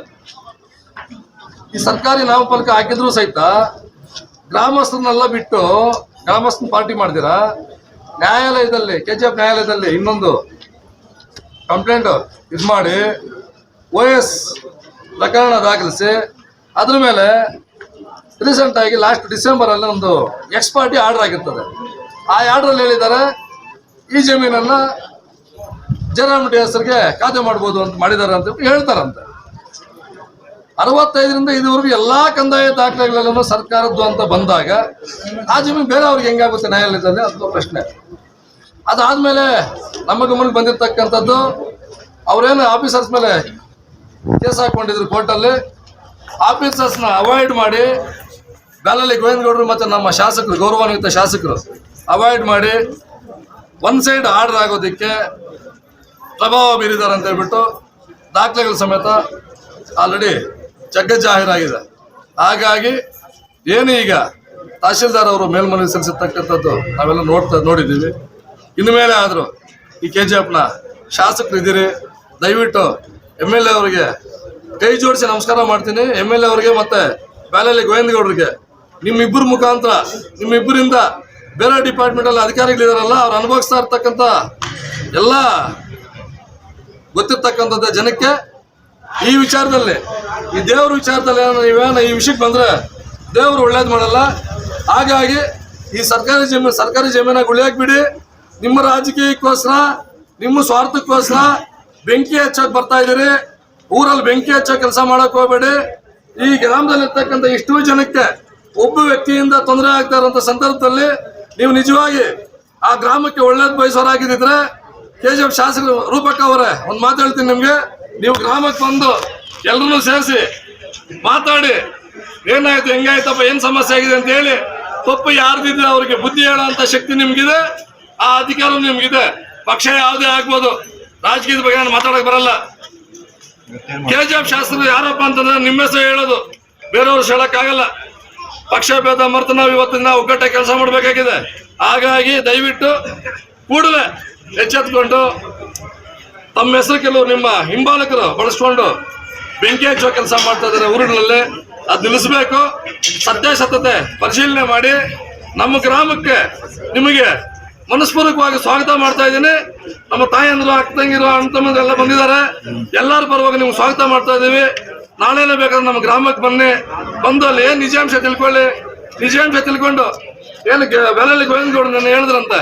ಈ ಸರ್ಕಾರಿ ನಾಮಫಲಕ ಹಾಕಿದ್ರು ಸಹಿತ ಗ್ರಾಮಸ್ಥರನ್ನೆಲ್ಲ ಬಿಟ್ಟು ಗ್ರಾಮಸ್ಥನ ಪಾರ್ಟಿ ಮಾಡಿದಿರ ನ್ಯಾಯಾಲಯದಲ್ಲಿ ಕೆ ಜಿ ಎಫ್ ನ್ಯಾಯಾಲಯದಲ್ಲಿ ಇನ್ನೊಂದು ಕಂಪ್ಲೇಂಟ್ ಇದು ಮಾಡಿ ಓ ಪ್ರಕರಣ ದಾಖಲಿಸಿ, ಅದ್ರ ಮೇಲೆ ರೀಸೆಂಟ್ ಆಗಿ ಲಾಸ್ಟ್ ಡಿಸೆಂಬರ್ ಅಲ್ಲಿ ಒಂದು ಎಕ್ಸ್ ಪಾರ್ಟಿ ಆರ್ಡರ್ ಆಗಿರ್ತದೆ. ಆ ಆರ್ಡರ್ ಹೇಳಿದ್ದಾರೆ, ಈ ಜಮೀನನ್ನ ಜಯರಾಮರೆಡ್ಡಿ ಹೆಸರಿಗೆ ಖಾತೆ ಮಾಡ್ಬೋದು ಅಂತ ಮಾಡಿದ್ದಾರೆ ಅಂತ ಹೇಳ್ತಾರಂತೆ. ಅರವತ್ತೈದರಿಂದ ಇದುವರೆಗೂ ಎಲ್ಲಾ ಕಂದಾಯ ದಾಖಲೆಗಳಲ್ಲೂ ಸರ್ಕಾರದ್ದು ಅಂತ ಬಂದಾಗ ಆ ಜಮೀನು ಬೇರೆ ಅವ್ರಿಗೆ ಹೆಂಗಾಗುತ್ತೆ ನ್ಯಾಯಾಲಯದಲ್ಲಿ ಅದು ಪ್ರಶ್ನೆ. ಅದಾದ್ಮೇಲೆ ನಮ್ಮ ಗಮನಕ್ಕೆ ಬಂದಿರತಕ್ಕಂಥದ್ದು, ಅವರೇನು ಆಫೀಸರ್ಸ್ ಮೇಲೆ ಕೇಸ್ ಹಾಕೊಂಡಿದ್ರು ಕೋರ್ಟಲ್ಲಿ ಆಫೀಸರ್ಸ್ನ ಅವಾಯ್ಡ್ ಮಾಡಿ ಬ್ಯಾಲಲ್ಲಿ ಗೋವಿಂದಗೌಡರು ಮತ್ತು ನಮ್ಮ ಶಾಸಕರು, ಗೌರವಾನ್ವಿತ ಶಾಸಕರು ಅವಾಯ್ಡ್ ಮಾಡಿ ಒನ್ ಸೈಡ್ ಆರ್ಡರ್ ಆಗೋದಕ್ಕೆ ಪ್ರಭಾವ ಬೀರಿದ್ದಾರೆ ಅಂತ ಹೇಳ್ಬಿಟ್ಟು ದಾಖಲೆಗಳ ಸಮೇತ ಆಲ್ರೆಡಿ ಜಗಜ್ಜಾಹೀರಾಗಿದೆ ಹಾಗಾಗಿ ಏನು ಈಗ ತಹಶೀಲ್ದಾರ್ ಅವರು ಮೇಲ್ಮನವಿ ಸಲ್ಲಿಸಿರ್ತಕ್ಕಂಥದ್ದು ನಾವೆಲ್ಲ ನೋಡ್ತಾ ನೋಡಿದ್ದೀವಿ. ಇನ್ನು ಮೇಲೆ ಆದರೂ ಈ ಕೆ ಜಿ ಎಫ್ನ ಶಾಸಕರು ಇದ್ದೀರಿ, ದಯವಿಟ್ಟು ಎಂ ಎಲ್ ಎ ಅವರಿಗೆ ಕೈ ಜೋಡಿಸಿ ನಮಸ್ಕಾರ ಮಾಡ್ತೀನಿ. ಎಂ ಎಲ್ ಎ ಅವರಿಗೆ ಮತ್ತೆ ಬ್ಯಾಲಲ್ಲಿ ಗೋವಿಂದಗೌಡರಿಗೆ ನಿಮ್ಮಿಬ್ಬರ ಮುಖಾಂತರ, ನಿಮ್ಮಿಬ್ಬರಿಂದ ಬೇರೆ ಡಿಪಾರ್ಟ್ಮೆಂಟ್ ಅಲ್ಲಿ ಅಧಿಕಾರಿಗಳಿದಾರಲ್ಲ, ಅವ್ರು ಅನುಭವಿಸ್ತಾ ಇರ್ತಕ್ಕಂಥ ಎಲ್ಲ ಗೊತ್ತಿರ್ತಕ್ಕಂಥದ್ದು ಜನಕ್ಕೆ ಈ ವಿಚಾರದಲ್ಲಿ, ಈ ದೇವ್ರ ವಿಚಾರದಲ್ಲಿ ನೀವೇನು ಈ ವಿಷಯಕ್ಕೆ ಬಂದ್ರೆ ದೇವರು ಒಳ್ಳೇದು ಮಾಡಲ್ಲ. ಹಾಗಾಗಿ ಈ ಸರ್ಕಾರಿ ಜಮೀನು ಸರ್ಕಾರಿ ಉಳಿಯಕ್ ಬಿಡಿ ನಿಮ್ಮ ರಾಜಕೀಯಕ್ಕೋಸ್ಕರ, ನಿಮ್ಮ ಸ್ವಾರ್ಥಕ್ಕೋಸ್ಕರ ಬೆಂಕಿ ಹಚ್ಚೋಕೆ ಬರ್ತಾ ಇದ್ದೀರಿ. ಊರಲ್ಲಿ ಬೆಂಕಿ ಹಚ್ಚೋ ಕೆಲಸ ಮಾಡೋಕೆ ಹೋಗ್ಬೇಡಿ. ಈ ಗ್ರಾಮದಲ್ಲಿರ್ತಕ್ಕಂಥ ಇಷ್ಟೂ ಜನಕ್ಕೆ ಒಬ್ಬ ವ್ಯಕ್ತಿಯಿಂದ ತೊಂದರೆ ಆಗ್ತಾ ಇರುವಂತ ಸಂದರ್ಭದಲ್ಲಿ ನೀವು ನಿಜವಾಗಿ ಆ ಗ್ರಾಮಕ್ಕೆ ಒಳ್ಳೇದು ಬಯಸೋರಾಗಿದ್ದರೆ ಕೆ ಜಿ ಎಫ್ ಶಾಸಕರು ರೂಪಕ್ಕ ಅವರೇ ಒಂದು ಮಾತು ಹೇಳ್ತೀನಿ ನಿಮ್ಗೆ. ನೀವು ಗ್ರಾಮಕ್ಕೆ ಬಂದು ಎಲ್ಲರೂ ಸೇರಿಸಿ ಮಾತಾಡಿ ಏನಾಯ್ತು ಹೆಂಗಾಯ್ತಪ್ಪ ಏನು ಸಮಸ್ಯೆ ಆಗಿದೆ ಅಂತ ಹೇಳಿ ತಪ್ಪು ಯಾರ್ದಿದ್ರೆ ಅವರಿಗೆ ಬುದ್ಧಿ ಹೇಳೋಂಥ ಶಕ್ತಿ ನಿಮಗಿದೆ ಆ ಅಧಿಕಾರ ನಿಮ್ಗಿದೆ. ಪಕ್ಷ ಯಾವುದೇ ಆಗ್ಬೋದು. ರಾಜಕೀಯದ ಬಗ್ಗೆ ನಾನು ಮಾತಾಡೋಕೆ ಬರಲ್ಲ. ಕೆ ಜಿ ಎಫ್ ಶಾಸಕರು ಯಾರಪ್ಪ ಅಂತಂದ್ರೆ ನಿಮ್ಮ ಹೆಸರು ಹೇಳೋದು ಬೇರೆಯವ್ರು ಹೇಳಕ್ಕಾಗಲ್ಲ. ಪಕ್ಷ ಭೇದ ಮರೆತು ನಾವು ಇವತ್ತಿನ ಒಗ್ಗಟ್ಟ ಕೆಲಸ ಮಾಡಬೇಕಾಗಿದೆ. ಹಾಗಾಗಿ ದಯವಿಟ್ಟು ಕೂಡಲೇ ಎಚ್ಚೆತ್ಕೊಂಡು ತಮ್ಮ ಹೆಸರು ಕೆಲವು ನಿಮ್ಮ ಹಿಂಬಾಲಕರು ಬಳಸ್ಕೊಂಡು ಬೆಂಕಿ ಹಚ್ಚೋ ಕೆಲಸ ಮಾಡ್ತಾ ಇದ್ದಾರೆ ಊರುಗಳಲ್ಲಿ ಅದು ನಿಲ್ಲಿಸಬೇಕು. ಸತ್ಯಾಸತ್ಯತೆ ಪರಿಶೀಲನೆ ಮಾಡಿ ನಮ್ಮ ಗ್ರಾಮಕ್ಕೆ ನಿಮಗೆ ಮನಸ್ಪೂರ್ವಕವಾಗಿ ಸ್ವಾಗತ ಮಾಡ್ತಾ ಇದ್ದೀನಿ. ನಮ್ಮ ತಾಯಂದ್ರು ಅಕ್ಕ ತಂಗಿರು, ಅಣ್ಣ ತಮ್ಮಂದ್ರೆಲ್ಲ ಬಂದಿದ್ದಾರೆ. ಎಲ್ಲರ ಪರವಾಗಿ ನಿಮ್ಗೆ ಸ್ವಾಗತ ಮಾಡ್ತಾ ಇದ್ದೀವಿ. ನಾಳೆನೇ ಬೇಕಾದ್ರೆ ನಮ್ಮ ಗ್ರಾಮಕ್ಕೆ ಬನ್ನಿ. ಬಂದು ಅಲ್ಲಿ ಏನು ನಿಜಾಂಶ ತಿಳ್ಕೊಳ್ಳಿ. ನಿಜಾಂಶ ತಿಳ್ಕೊಂಡು ಏನು ಬೆಲೆಯಲ್ಲಿ ಗೋವಿಂದಗೌಡ ನಾನು ಹೇಳಿದ್ರಂತೆ.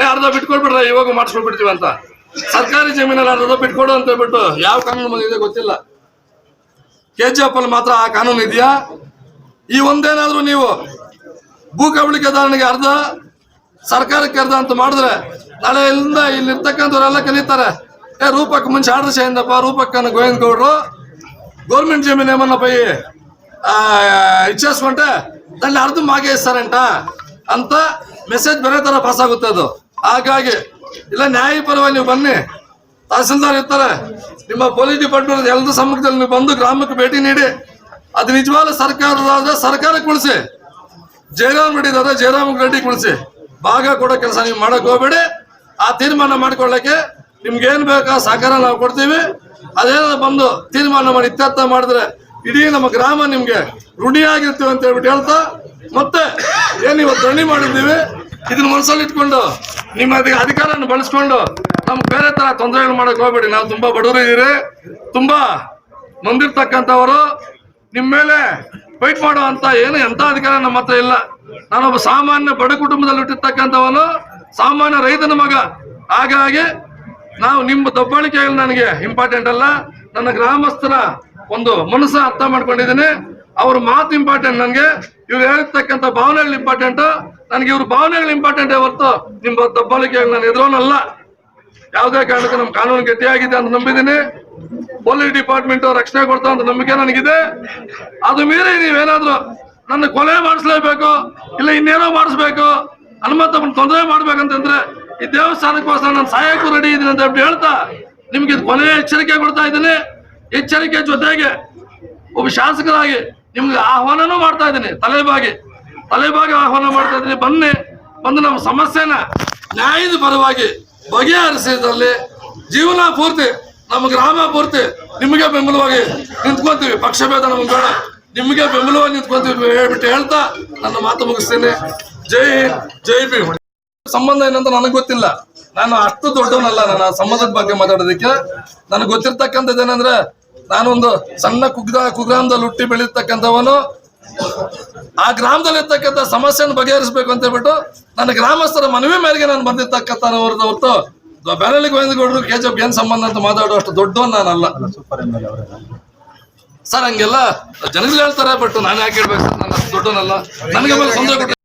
ಏ, ಅರ್ಧ ಬಿಟ್ಕೊಡ್ಬಿಡ್ರ, ಇವಾಗ ಮಾಡಿಸ್ಕೊಂಡ್ಬಿಡ್ತೀವಿ ಅಂತ. ಸರ್ಕಾರಿ ಜಮೀನಲ್ಲಿ ಅರ್ಧ ಬಿಟ್ಕೊಡು ಅಂತ ಹೇಳ್ಬಿಟ್ಟು ಯಾವ ಕಾನೂನು ಬಂದಿದೆ ಗೊತ್ತಿಲ್ಲ. ಕೆ ಜಿ ಎಫ್ ಅಲ್ಲಿ ಮಾತ್ರ ಆ ಕಾನೂನು ಇದೆಯಾ? ಈ ಒಂದೇನಾದ್ರೂ ನೀವು ಭೂ ಕಬಳಿಕೆದಾರನಿಗೆ ಅರ್ಧ, ಸರ್ಕಾರಕ್ಕೆ ಅರ್ಧ ಅಂತ ಮಾಡಿದ್ರೆ ನಾಳೆ ಇಲ್ಲಿಂದ ಇಲ್ಲಿರ್ತಕ್ಕಂಥವ್ರೆಲ್ಲ ಕಲಿತಾರೆ ಏ, ರೂಪಕ್ಕೆ ಮುಂಚೆ ಆರ್ಡರ್ ಏನಪ್ಪ ರೂಪಕ್ಕನ ಗೋವಿಂದ ಗೌಡರು గవర్నమెంట్ జమీన్ ఏమన్నా పోయి ఆ, ఇచ్చేసుకుంటే దాన్ని అర్థం మాకే ఇస్తారంట ಅಂತ ಮೆಸೇಜ್ ಬೇರೆ ತರ ಪಾಸ್ ಆಗುತ್ತೆ ಅದು ಹಾಗಾಗಿ ಇಲ್ಲ ನ್ಯಾಯಪರವಾಗಿ ನೀವು ಬನ್ನಿ ತಹಸೀಲ್ದಾರ್ ಇರ್ತಾರೆ ನಿಮ್ಮ ಪೊಲೀಸ್ ಡಿಪಾರ್ಟ್ಮೆಂಟ್ ಎಲ್ಲರ ಸಮ್ಮುಖದಲ್ಲಿ ನೀವು ಬಂದು ಗ್ರಾಮಕ್ಕೆ ಭೇಟಿ ನೀಡಿ ಅದು ನಿಜವಾದ ಸರ್ಕಾರದಾದ್ರೆ ಸರ್ಕಾರಕ್ಕೆ ಉಳಿಸಿ ಜಯರಾಮ್ ರೆಡ್ಡಿ ಇದಾದ್ರೆ ಜಯರಾಮ್ ರೆಡ್ಡಿ ಉಳಿಸಿ ಭಾಗ ಕೊಡೋ ಕೆಲಸ ನೀವು ಮಾಡಕ್ ಹೋಗ್ಬೇಡಿ ಆ ತೀರ್ಮಾನ ಮಾಡ್ಕೊಳ್ಳಕ್ಕೆ ನಿಮ್ಗೆ ಏನ್ ಬೇಕಾ ಸಹಕಾರ ನಾವು ಕೊಡ್ತೀವಿ ಅದೇನಾದ್ರು ಬಂದು ತೀರ್ಮಾನ ಮಾಡಿ ಇತ್ಯರ್ಥ ಮಾಡಿದ್ರೆ ಇಡೀ ನಮ್ಮ ಗ್ರಾಮ ನಿಮ್ಗೆ ಋಣಿಯಾಗಿರ್ತೀವಿ ಅಂತ ಹೇಳ್ಬಿಟ್ಟು ಹೇಳ್ತಾ, ಮತ್ತೆ ಇವತ್ತು ಧರಣಿ ಮಾಡಿದ್ದೀವಿ? ಇದನ್ನ ಮನಸ್ಸಲ್ಲಿ ಇಟ್ಕೊಂಡು ನಿಮ್ಮ ಅಧಿ- ಅಧಿಕಾರನ ಬಳಸ್ಕೊಂಡು ನಮ್ಗೆ ಬೇರೆ ತರ ತೊಂದರೆಗಳು ಮಾಡಕ್ ಹೋಗ್ಬೇಡಿ. ನಾವು ತುಂಬಾ ಬಡವರು ಇದೀರಿ. ತುಂಬಾ ನೊಂದಿರ್ತಕ್ಕಂಥವರು. ನಿಮ್ಮ ಮೇಲೆ ಫೈಟ್ ಅಂತ ಏನು ಎಂತ ಅಧಿಕಾರ ನಮ್ಮ ಹತ್ರ ಇಲ್ಲ. ನಾನೊಬ್ಬ ಸಾಮಾನ್ಯ ಬಡ ಕುಟುಂಬದಲ್ಲಿ ಹುಟ್ಟಿರ್ತಕ್ಕಂಥವನು ಸಾಮಾನ್ಯ ರೈತನ ಮಗ. ಹಾಗಾಗಿ ನಾವು ನಿಮ್ಮ ದಬ್ಬಾಳಿಕೆ ನನಗೆ ಇಂಪಾರ್ಟೆಂಟ್ ಅಲ್ಲ. ನನ್ನ ಗ್ರಾಮಸ್ಥರ ಒಂದು ಮನಸ್ಸು ಅರ್ಥ ಮಾಡ್ಕೊಂಡಿದ್ದೀನಿ. ಅವ್ರ ಮಾತು ಇಂಪಾರ್ಟೆಂಟ್ ನನಗೆ. ಇವ್ರು ಹೇಳಿರ್ತಕ್ಕಂಥ ಭಾವನೆಗಳು ಇಂಪಾರ್ಟೆಂಟ್ ನನಗೆ ಇವ್ರ ಭಾವನೆಗಳು ಇಂಪಾರ್ಟೆಂಟ್ ಹೊರತು ನಿಮ್ಮ ದಬ್ಬಾಳಿಕೆ ನಾನು ಎದುರೋನಲ್ಲ. ಯಾವುದೇ ಕಾರಣಕ್ಕೂ ನಮ್ಮ ಕಾನೂನು ಗಟ್ಟಿಯಾಗಿದೆ ಅಂತ ನಂಬಿದ್ದೀನಿ. ಪೊಲೀಸ್ ಡಿಪಾರ್ಟ್ಮೆಂಟ್ ರಕ್ಷಣೆ ಕೊಡ್ತಾ ಅಂತ ನಂಬಿಕೆ ನನಗಿದೆ. ಅದು ಮೀರಿ ನೀವೇನಾದ್ರೂ ನನ್ನ ಕೊಲೆ ಮಾಡಿಸ್ಲೇಬೇಕು, ಇಲ್ಲ ಇನ್ನೇನೋ ಮಾಡಿಸ್ಬೇಕು ಹನುಮಂತಪ್ಪನ ತೊಂದರೆ ಮಾಡ್ಬೇಕಂತಂದ್ರೆ ಈ ದೇವಸ್ಥಾನಕ್ಕೋಸ್ಕರ ನಾನು ಸಹಾಯಕ್ಕೂ ರೆಡಿ ಇದ್ದೀನಿ ಅಂತ ಹೇಳ್ತಾ, ನಿಮ್ಗೆ ಕೊನೆಯ ಎಚ್ಚರಿಕೆ ಕೊಡ್ತಾ ಇದ್ದೀನಿ. ಎಚ್ಚರಿಕೆ ಜೊತೆಗೆ ಒಬ್ಬ ಶಾಸಕರಾಗಿ ನಿಮ್ಗೆ ಆಹ್ವಾನನೂ ಮಾಡ್ತಾ ಇದ್ದೀನಿ ತಲೆಬಾಗಿ ತಲೆಬಾಗಿ ಆಹ್ವಾನ ಮಾಡ್ತಾ ಇದ್ದೀನಿ. ಬನ್ನಿ, ಬಂದು ನಮ್ಮ ಸಮಸ್ಯೆನ ನ್ಯಾಯದ ಪರವಾಗಿ ಬಗೆಹರಿಸಿದಲ್ಲಿ ಜೀವನ ಪೂರ್ತಿ, ನಮ್ಮ ಗ್ರಾಮ ಪೂರ್ತಿ ನಿಮಗೆ ಬೆಂಬಲವಾಗಿ ನಿಂತ್ಕೊಂತೀವಿ. ಪಕ್ಷಭೇದ ನಮ್ಗೆ ಬೇಡ. ನಿಮಗೆ ಬೆಂಬಲವಾಗಿ ನಿಂತ್ಕೊಂತೀವಿ ಹೇಳ್ಬಿಟ್ಟು ಹೇಳ್ತಾ ನನ್ನ ಮಾತು ಮುಗಿಸ್ತೀನಿ. ಜೈ ಜೈ ಭೀಮ್. ಸಂಬಂಧ ಏನಂತ ನನಗೆ ಗೊತ್ತಿಲ್ಲ. ನಾನು ಅಷ್ಟು ದೊಡ್ಡವನಲ್ಲ, ನಾನು ಸಂಬಂಧದ ಬಗ್ಗೆ ಮಾತಾಡೋದಕ್ಕೆ. ನನಗೆ ಗೊತ್ತಿರ್ತಕ್ಕಂಥದ್ದು ಏನಂದ್ರೆ, ನಾನೊಂದು ಸಣ್ಣ ಕುಗ್ರ ಕುಗ್ರಾಮದಲ್ಲಿ ಹುಟ್ಟಿ ಬೆಳೀತಕ್ಕಂಥವನು ಆ ಗ್ರಾಮದಲ್ಲಿ ಇರ್ತಕ್ಕಂಥ ಸಮಸ್ಯೆಯನ್ನು ಬಗೆಹರಿಸಬೇಕು ಅಂತ ಹೇಳ್ಬಿಟ್ಟು ನನ್ನ ಗ್ರಾಮಸ್ಥರ ಮನವಿ ಮೇರೆಗೆ ನಾನು ಬಂದಿರ್ತಕ್ಕಂಥ ಹೊರತು ಬೆರಳಿಗೆ ಗೋವಿಂದಗೌಡರು ಕೆ ಜಿ ಏನ್ ಸಂಬಂಧ ಅಂತ ಮಾತಾಡೋ ಅಷ್ಟು ದೊಡ್ಡವನ್ ನಾನಲ್ಲ. ಸರ್, ಹಂಗೆಲ್ಲ ಜನಗಳು ಹೇಳ್ತಾರೆ, ಬಟ್ ನಾನು ಯಾಕೆ ಹೇಳ್ಬೇಕು ನಾನು ದೊಡ್ಡವನಲ್ಲ. ನನಗೆ ಮೇಲೆ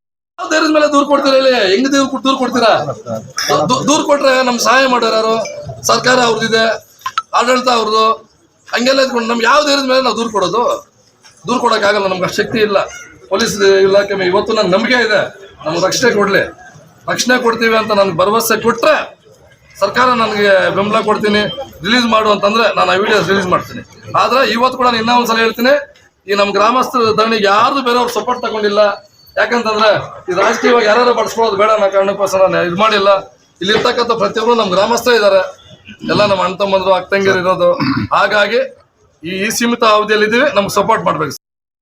ಯಾವ ಮೇಲೆ ದೂರ ಕೊಡ್ತೀರಾ ಇಲ್ಲಿ? ಹೆಂಗ್ ದೂರ ದೂರ ಕೊಡ್ತೀರಾ? ದೂರ್ ಕೊಟ್ರೆ ನಮ್ ಸಹಾಯ ಮಾಡೋರು ಸರ್ಕಾರ ಅವ್ರದ್ದಿದೆ ಆಡಳಿತ ಅವ್ರದ್ದು ಹಂಗೆಲ್ಲ ಇದ್ಕೊಂಡು ನಮ್ಗೆ ಯಾವ ಧೈರ್ಯದ ಮೇಲೆ ನಾವು ದೂರ ಕೊಡೋದು? ದೂರ ಕೊಡೋಕ್ಕಾಗಲ್ಲ ನಮ್ಗೆ ಶಕ್ತಿ ಇಲ್ಲ. ಪೊಲೀಸ್ ಇಲಾಖೆ ಇವತ್ತು ನನ್ನ ನಂಬಿಕೆ ಇದೆ. ನಮ್ಗೆ ರಕ್ಷಣೆ ಕೊಡ್ಲಿ. ರಕ್ಷಣೆ ಕೊಡ್ತೀವಿ ಅಂತ ನನ್ಗೆ ಭರವಸೆ ಕೊಟ್ರೆ ಸರ್ಕಾರ ನನಗೆ ಬೆಂಬಲ ಕೊಡ್ತೀನಿ. ರಿಲೀಸ್ ಮಾಡು ಅಂತಂದ್ರೆ ನಾನು ಆ ವಿಡಿಯೋಸ್ ರಿಲೀಸ್ ಮಾಡ್ತೀನಿ. ಆದ್ರೆ ಇವತ್ತು ಕೂಡ ಇನ್ನೂ ಒಂದ್ಸಲ ಹೇಳ್ತೀನಿ, ಈ ನಮ್ಮ ಗ್ರಾಮಸ್ಥರ ಧರಣಿಗೆ ಯಾರು ಬೇರೆಯವ್ರು ಸಪೋರ್ಟ್ ತಗೊಂಡಿಲ್ಲ ಯಾಕಂತಂದ್ರೆ ಈ ರಾಜಕೀಯವಾಗಿ ಯಾರು ಬಡಿಸ್ಕೊಳ್ಳೋದು ಬೇಡ ಅನ್ನೋ ಕಾರಣಕ್ಕೋಸ್ಕರ ನಾನು ಇದು ಮಾಡಿಲ್ಲ. ಇಲ್ಲಿ ಇರ್ತಕ್ಕಂಥ ಪ್ರತಿಯೊಬ್ಬರು ನಮ್ಮ ಗ್ರಾಮಸ್ಥ ಇದ್ದಾರೆ. ಎಲ್ಲ ನಮ್ಮ ಅಣ್ಣ ತಮ್ಮಂದ್ರು ಅಕ್ಕ ತಂಗಿಯರು ಇರೋದು. ಹಾಗಾಗಿ ಈ ಸೀಮಿತ ಅವಧಿಯಲ್ಲಿ ಇದ್ದೀವಿ ನಮ್ಗೆ ಸಪೋರ್ಟ್ ಮಾಡ್ಬೇಕು.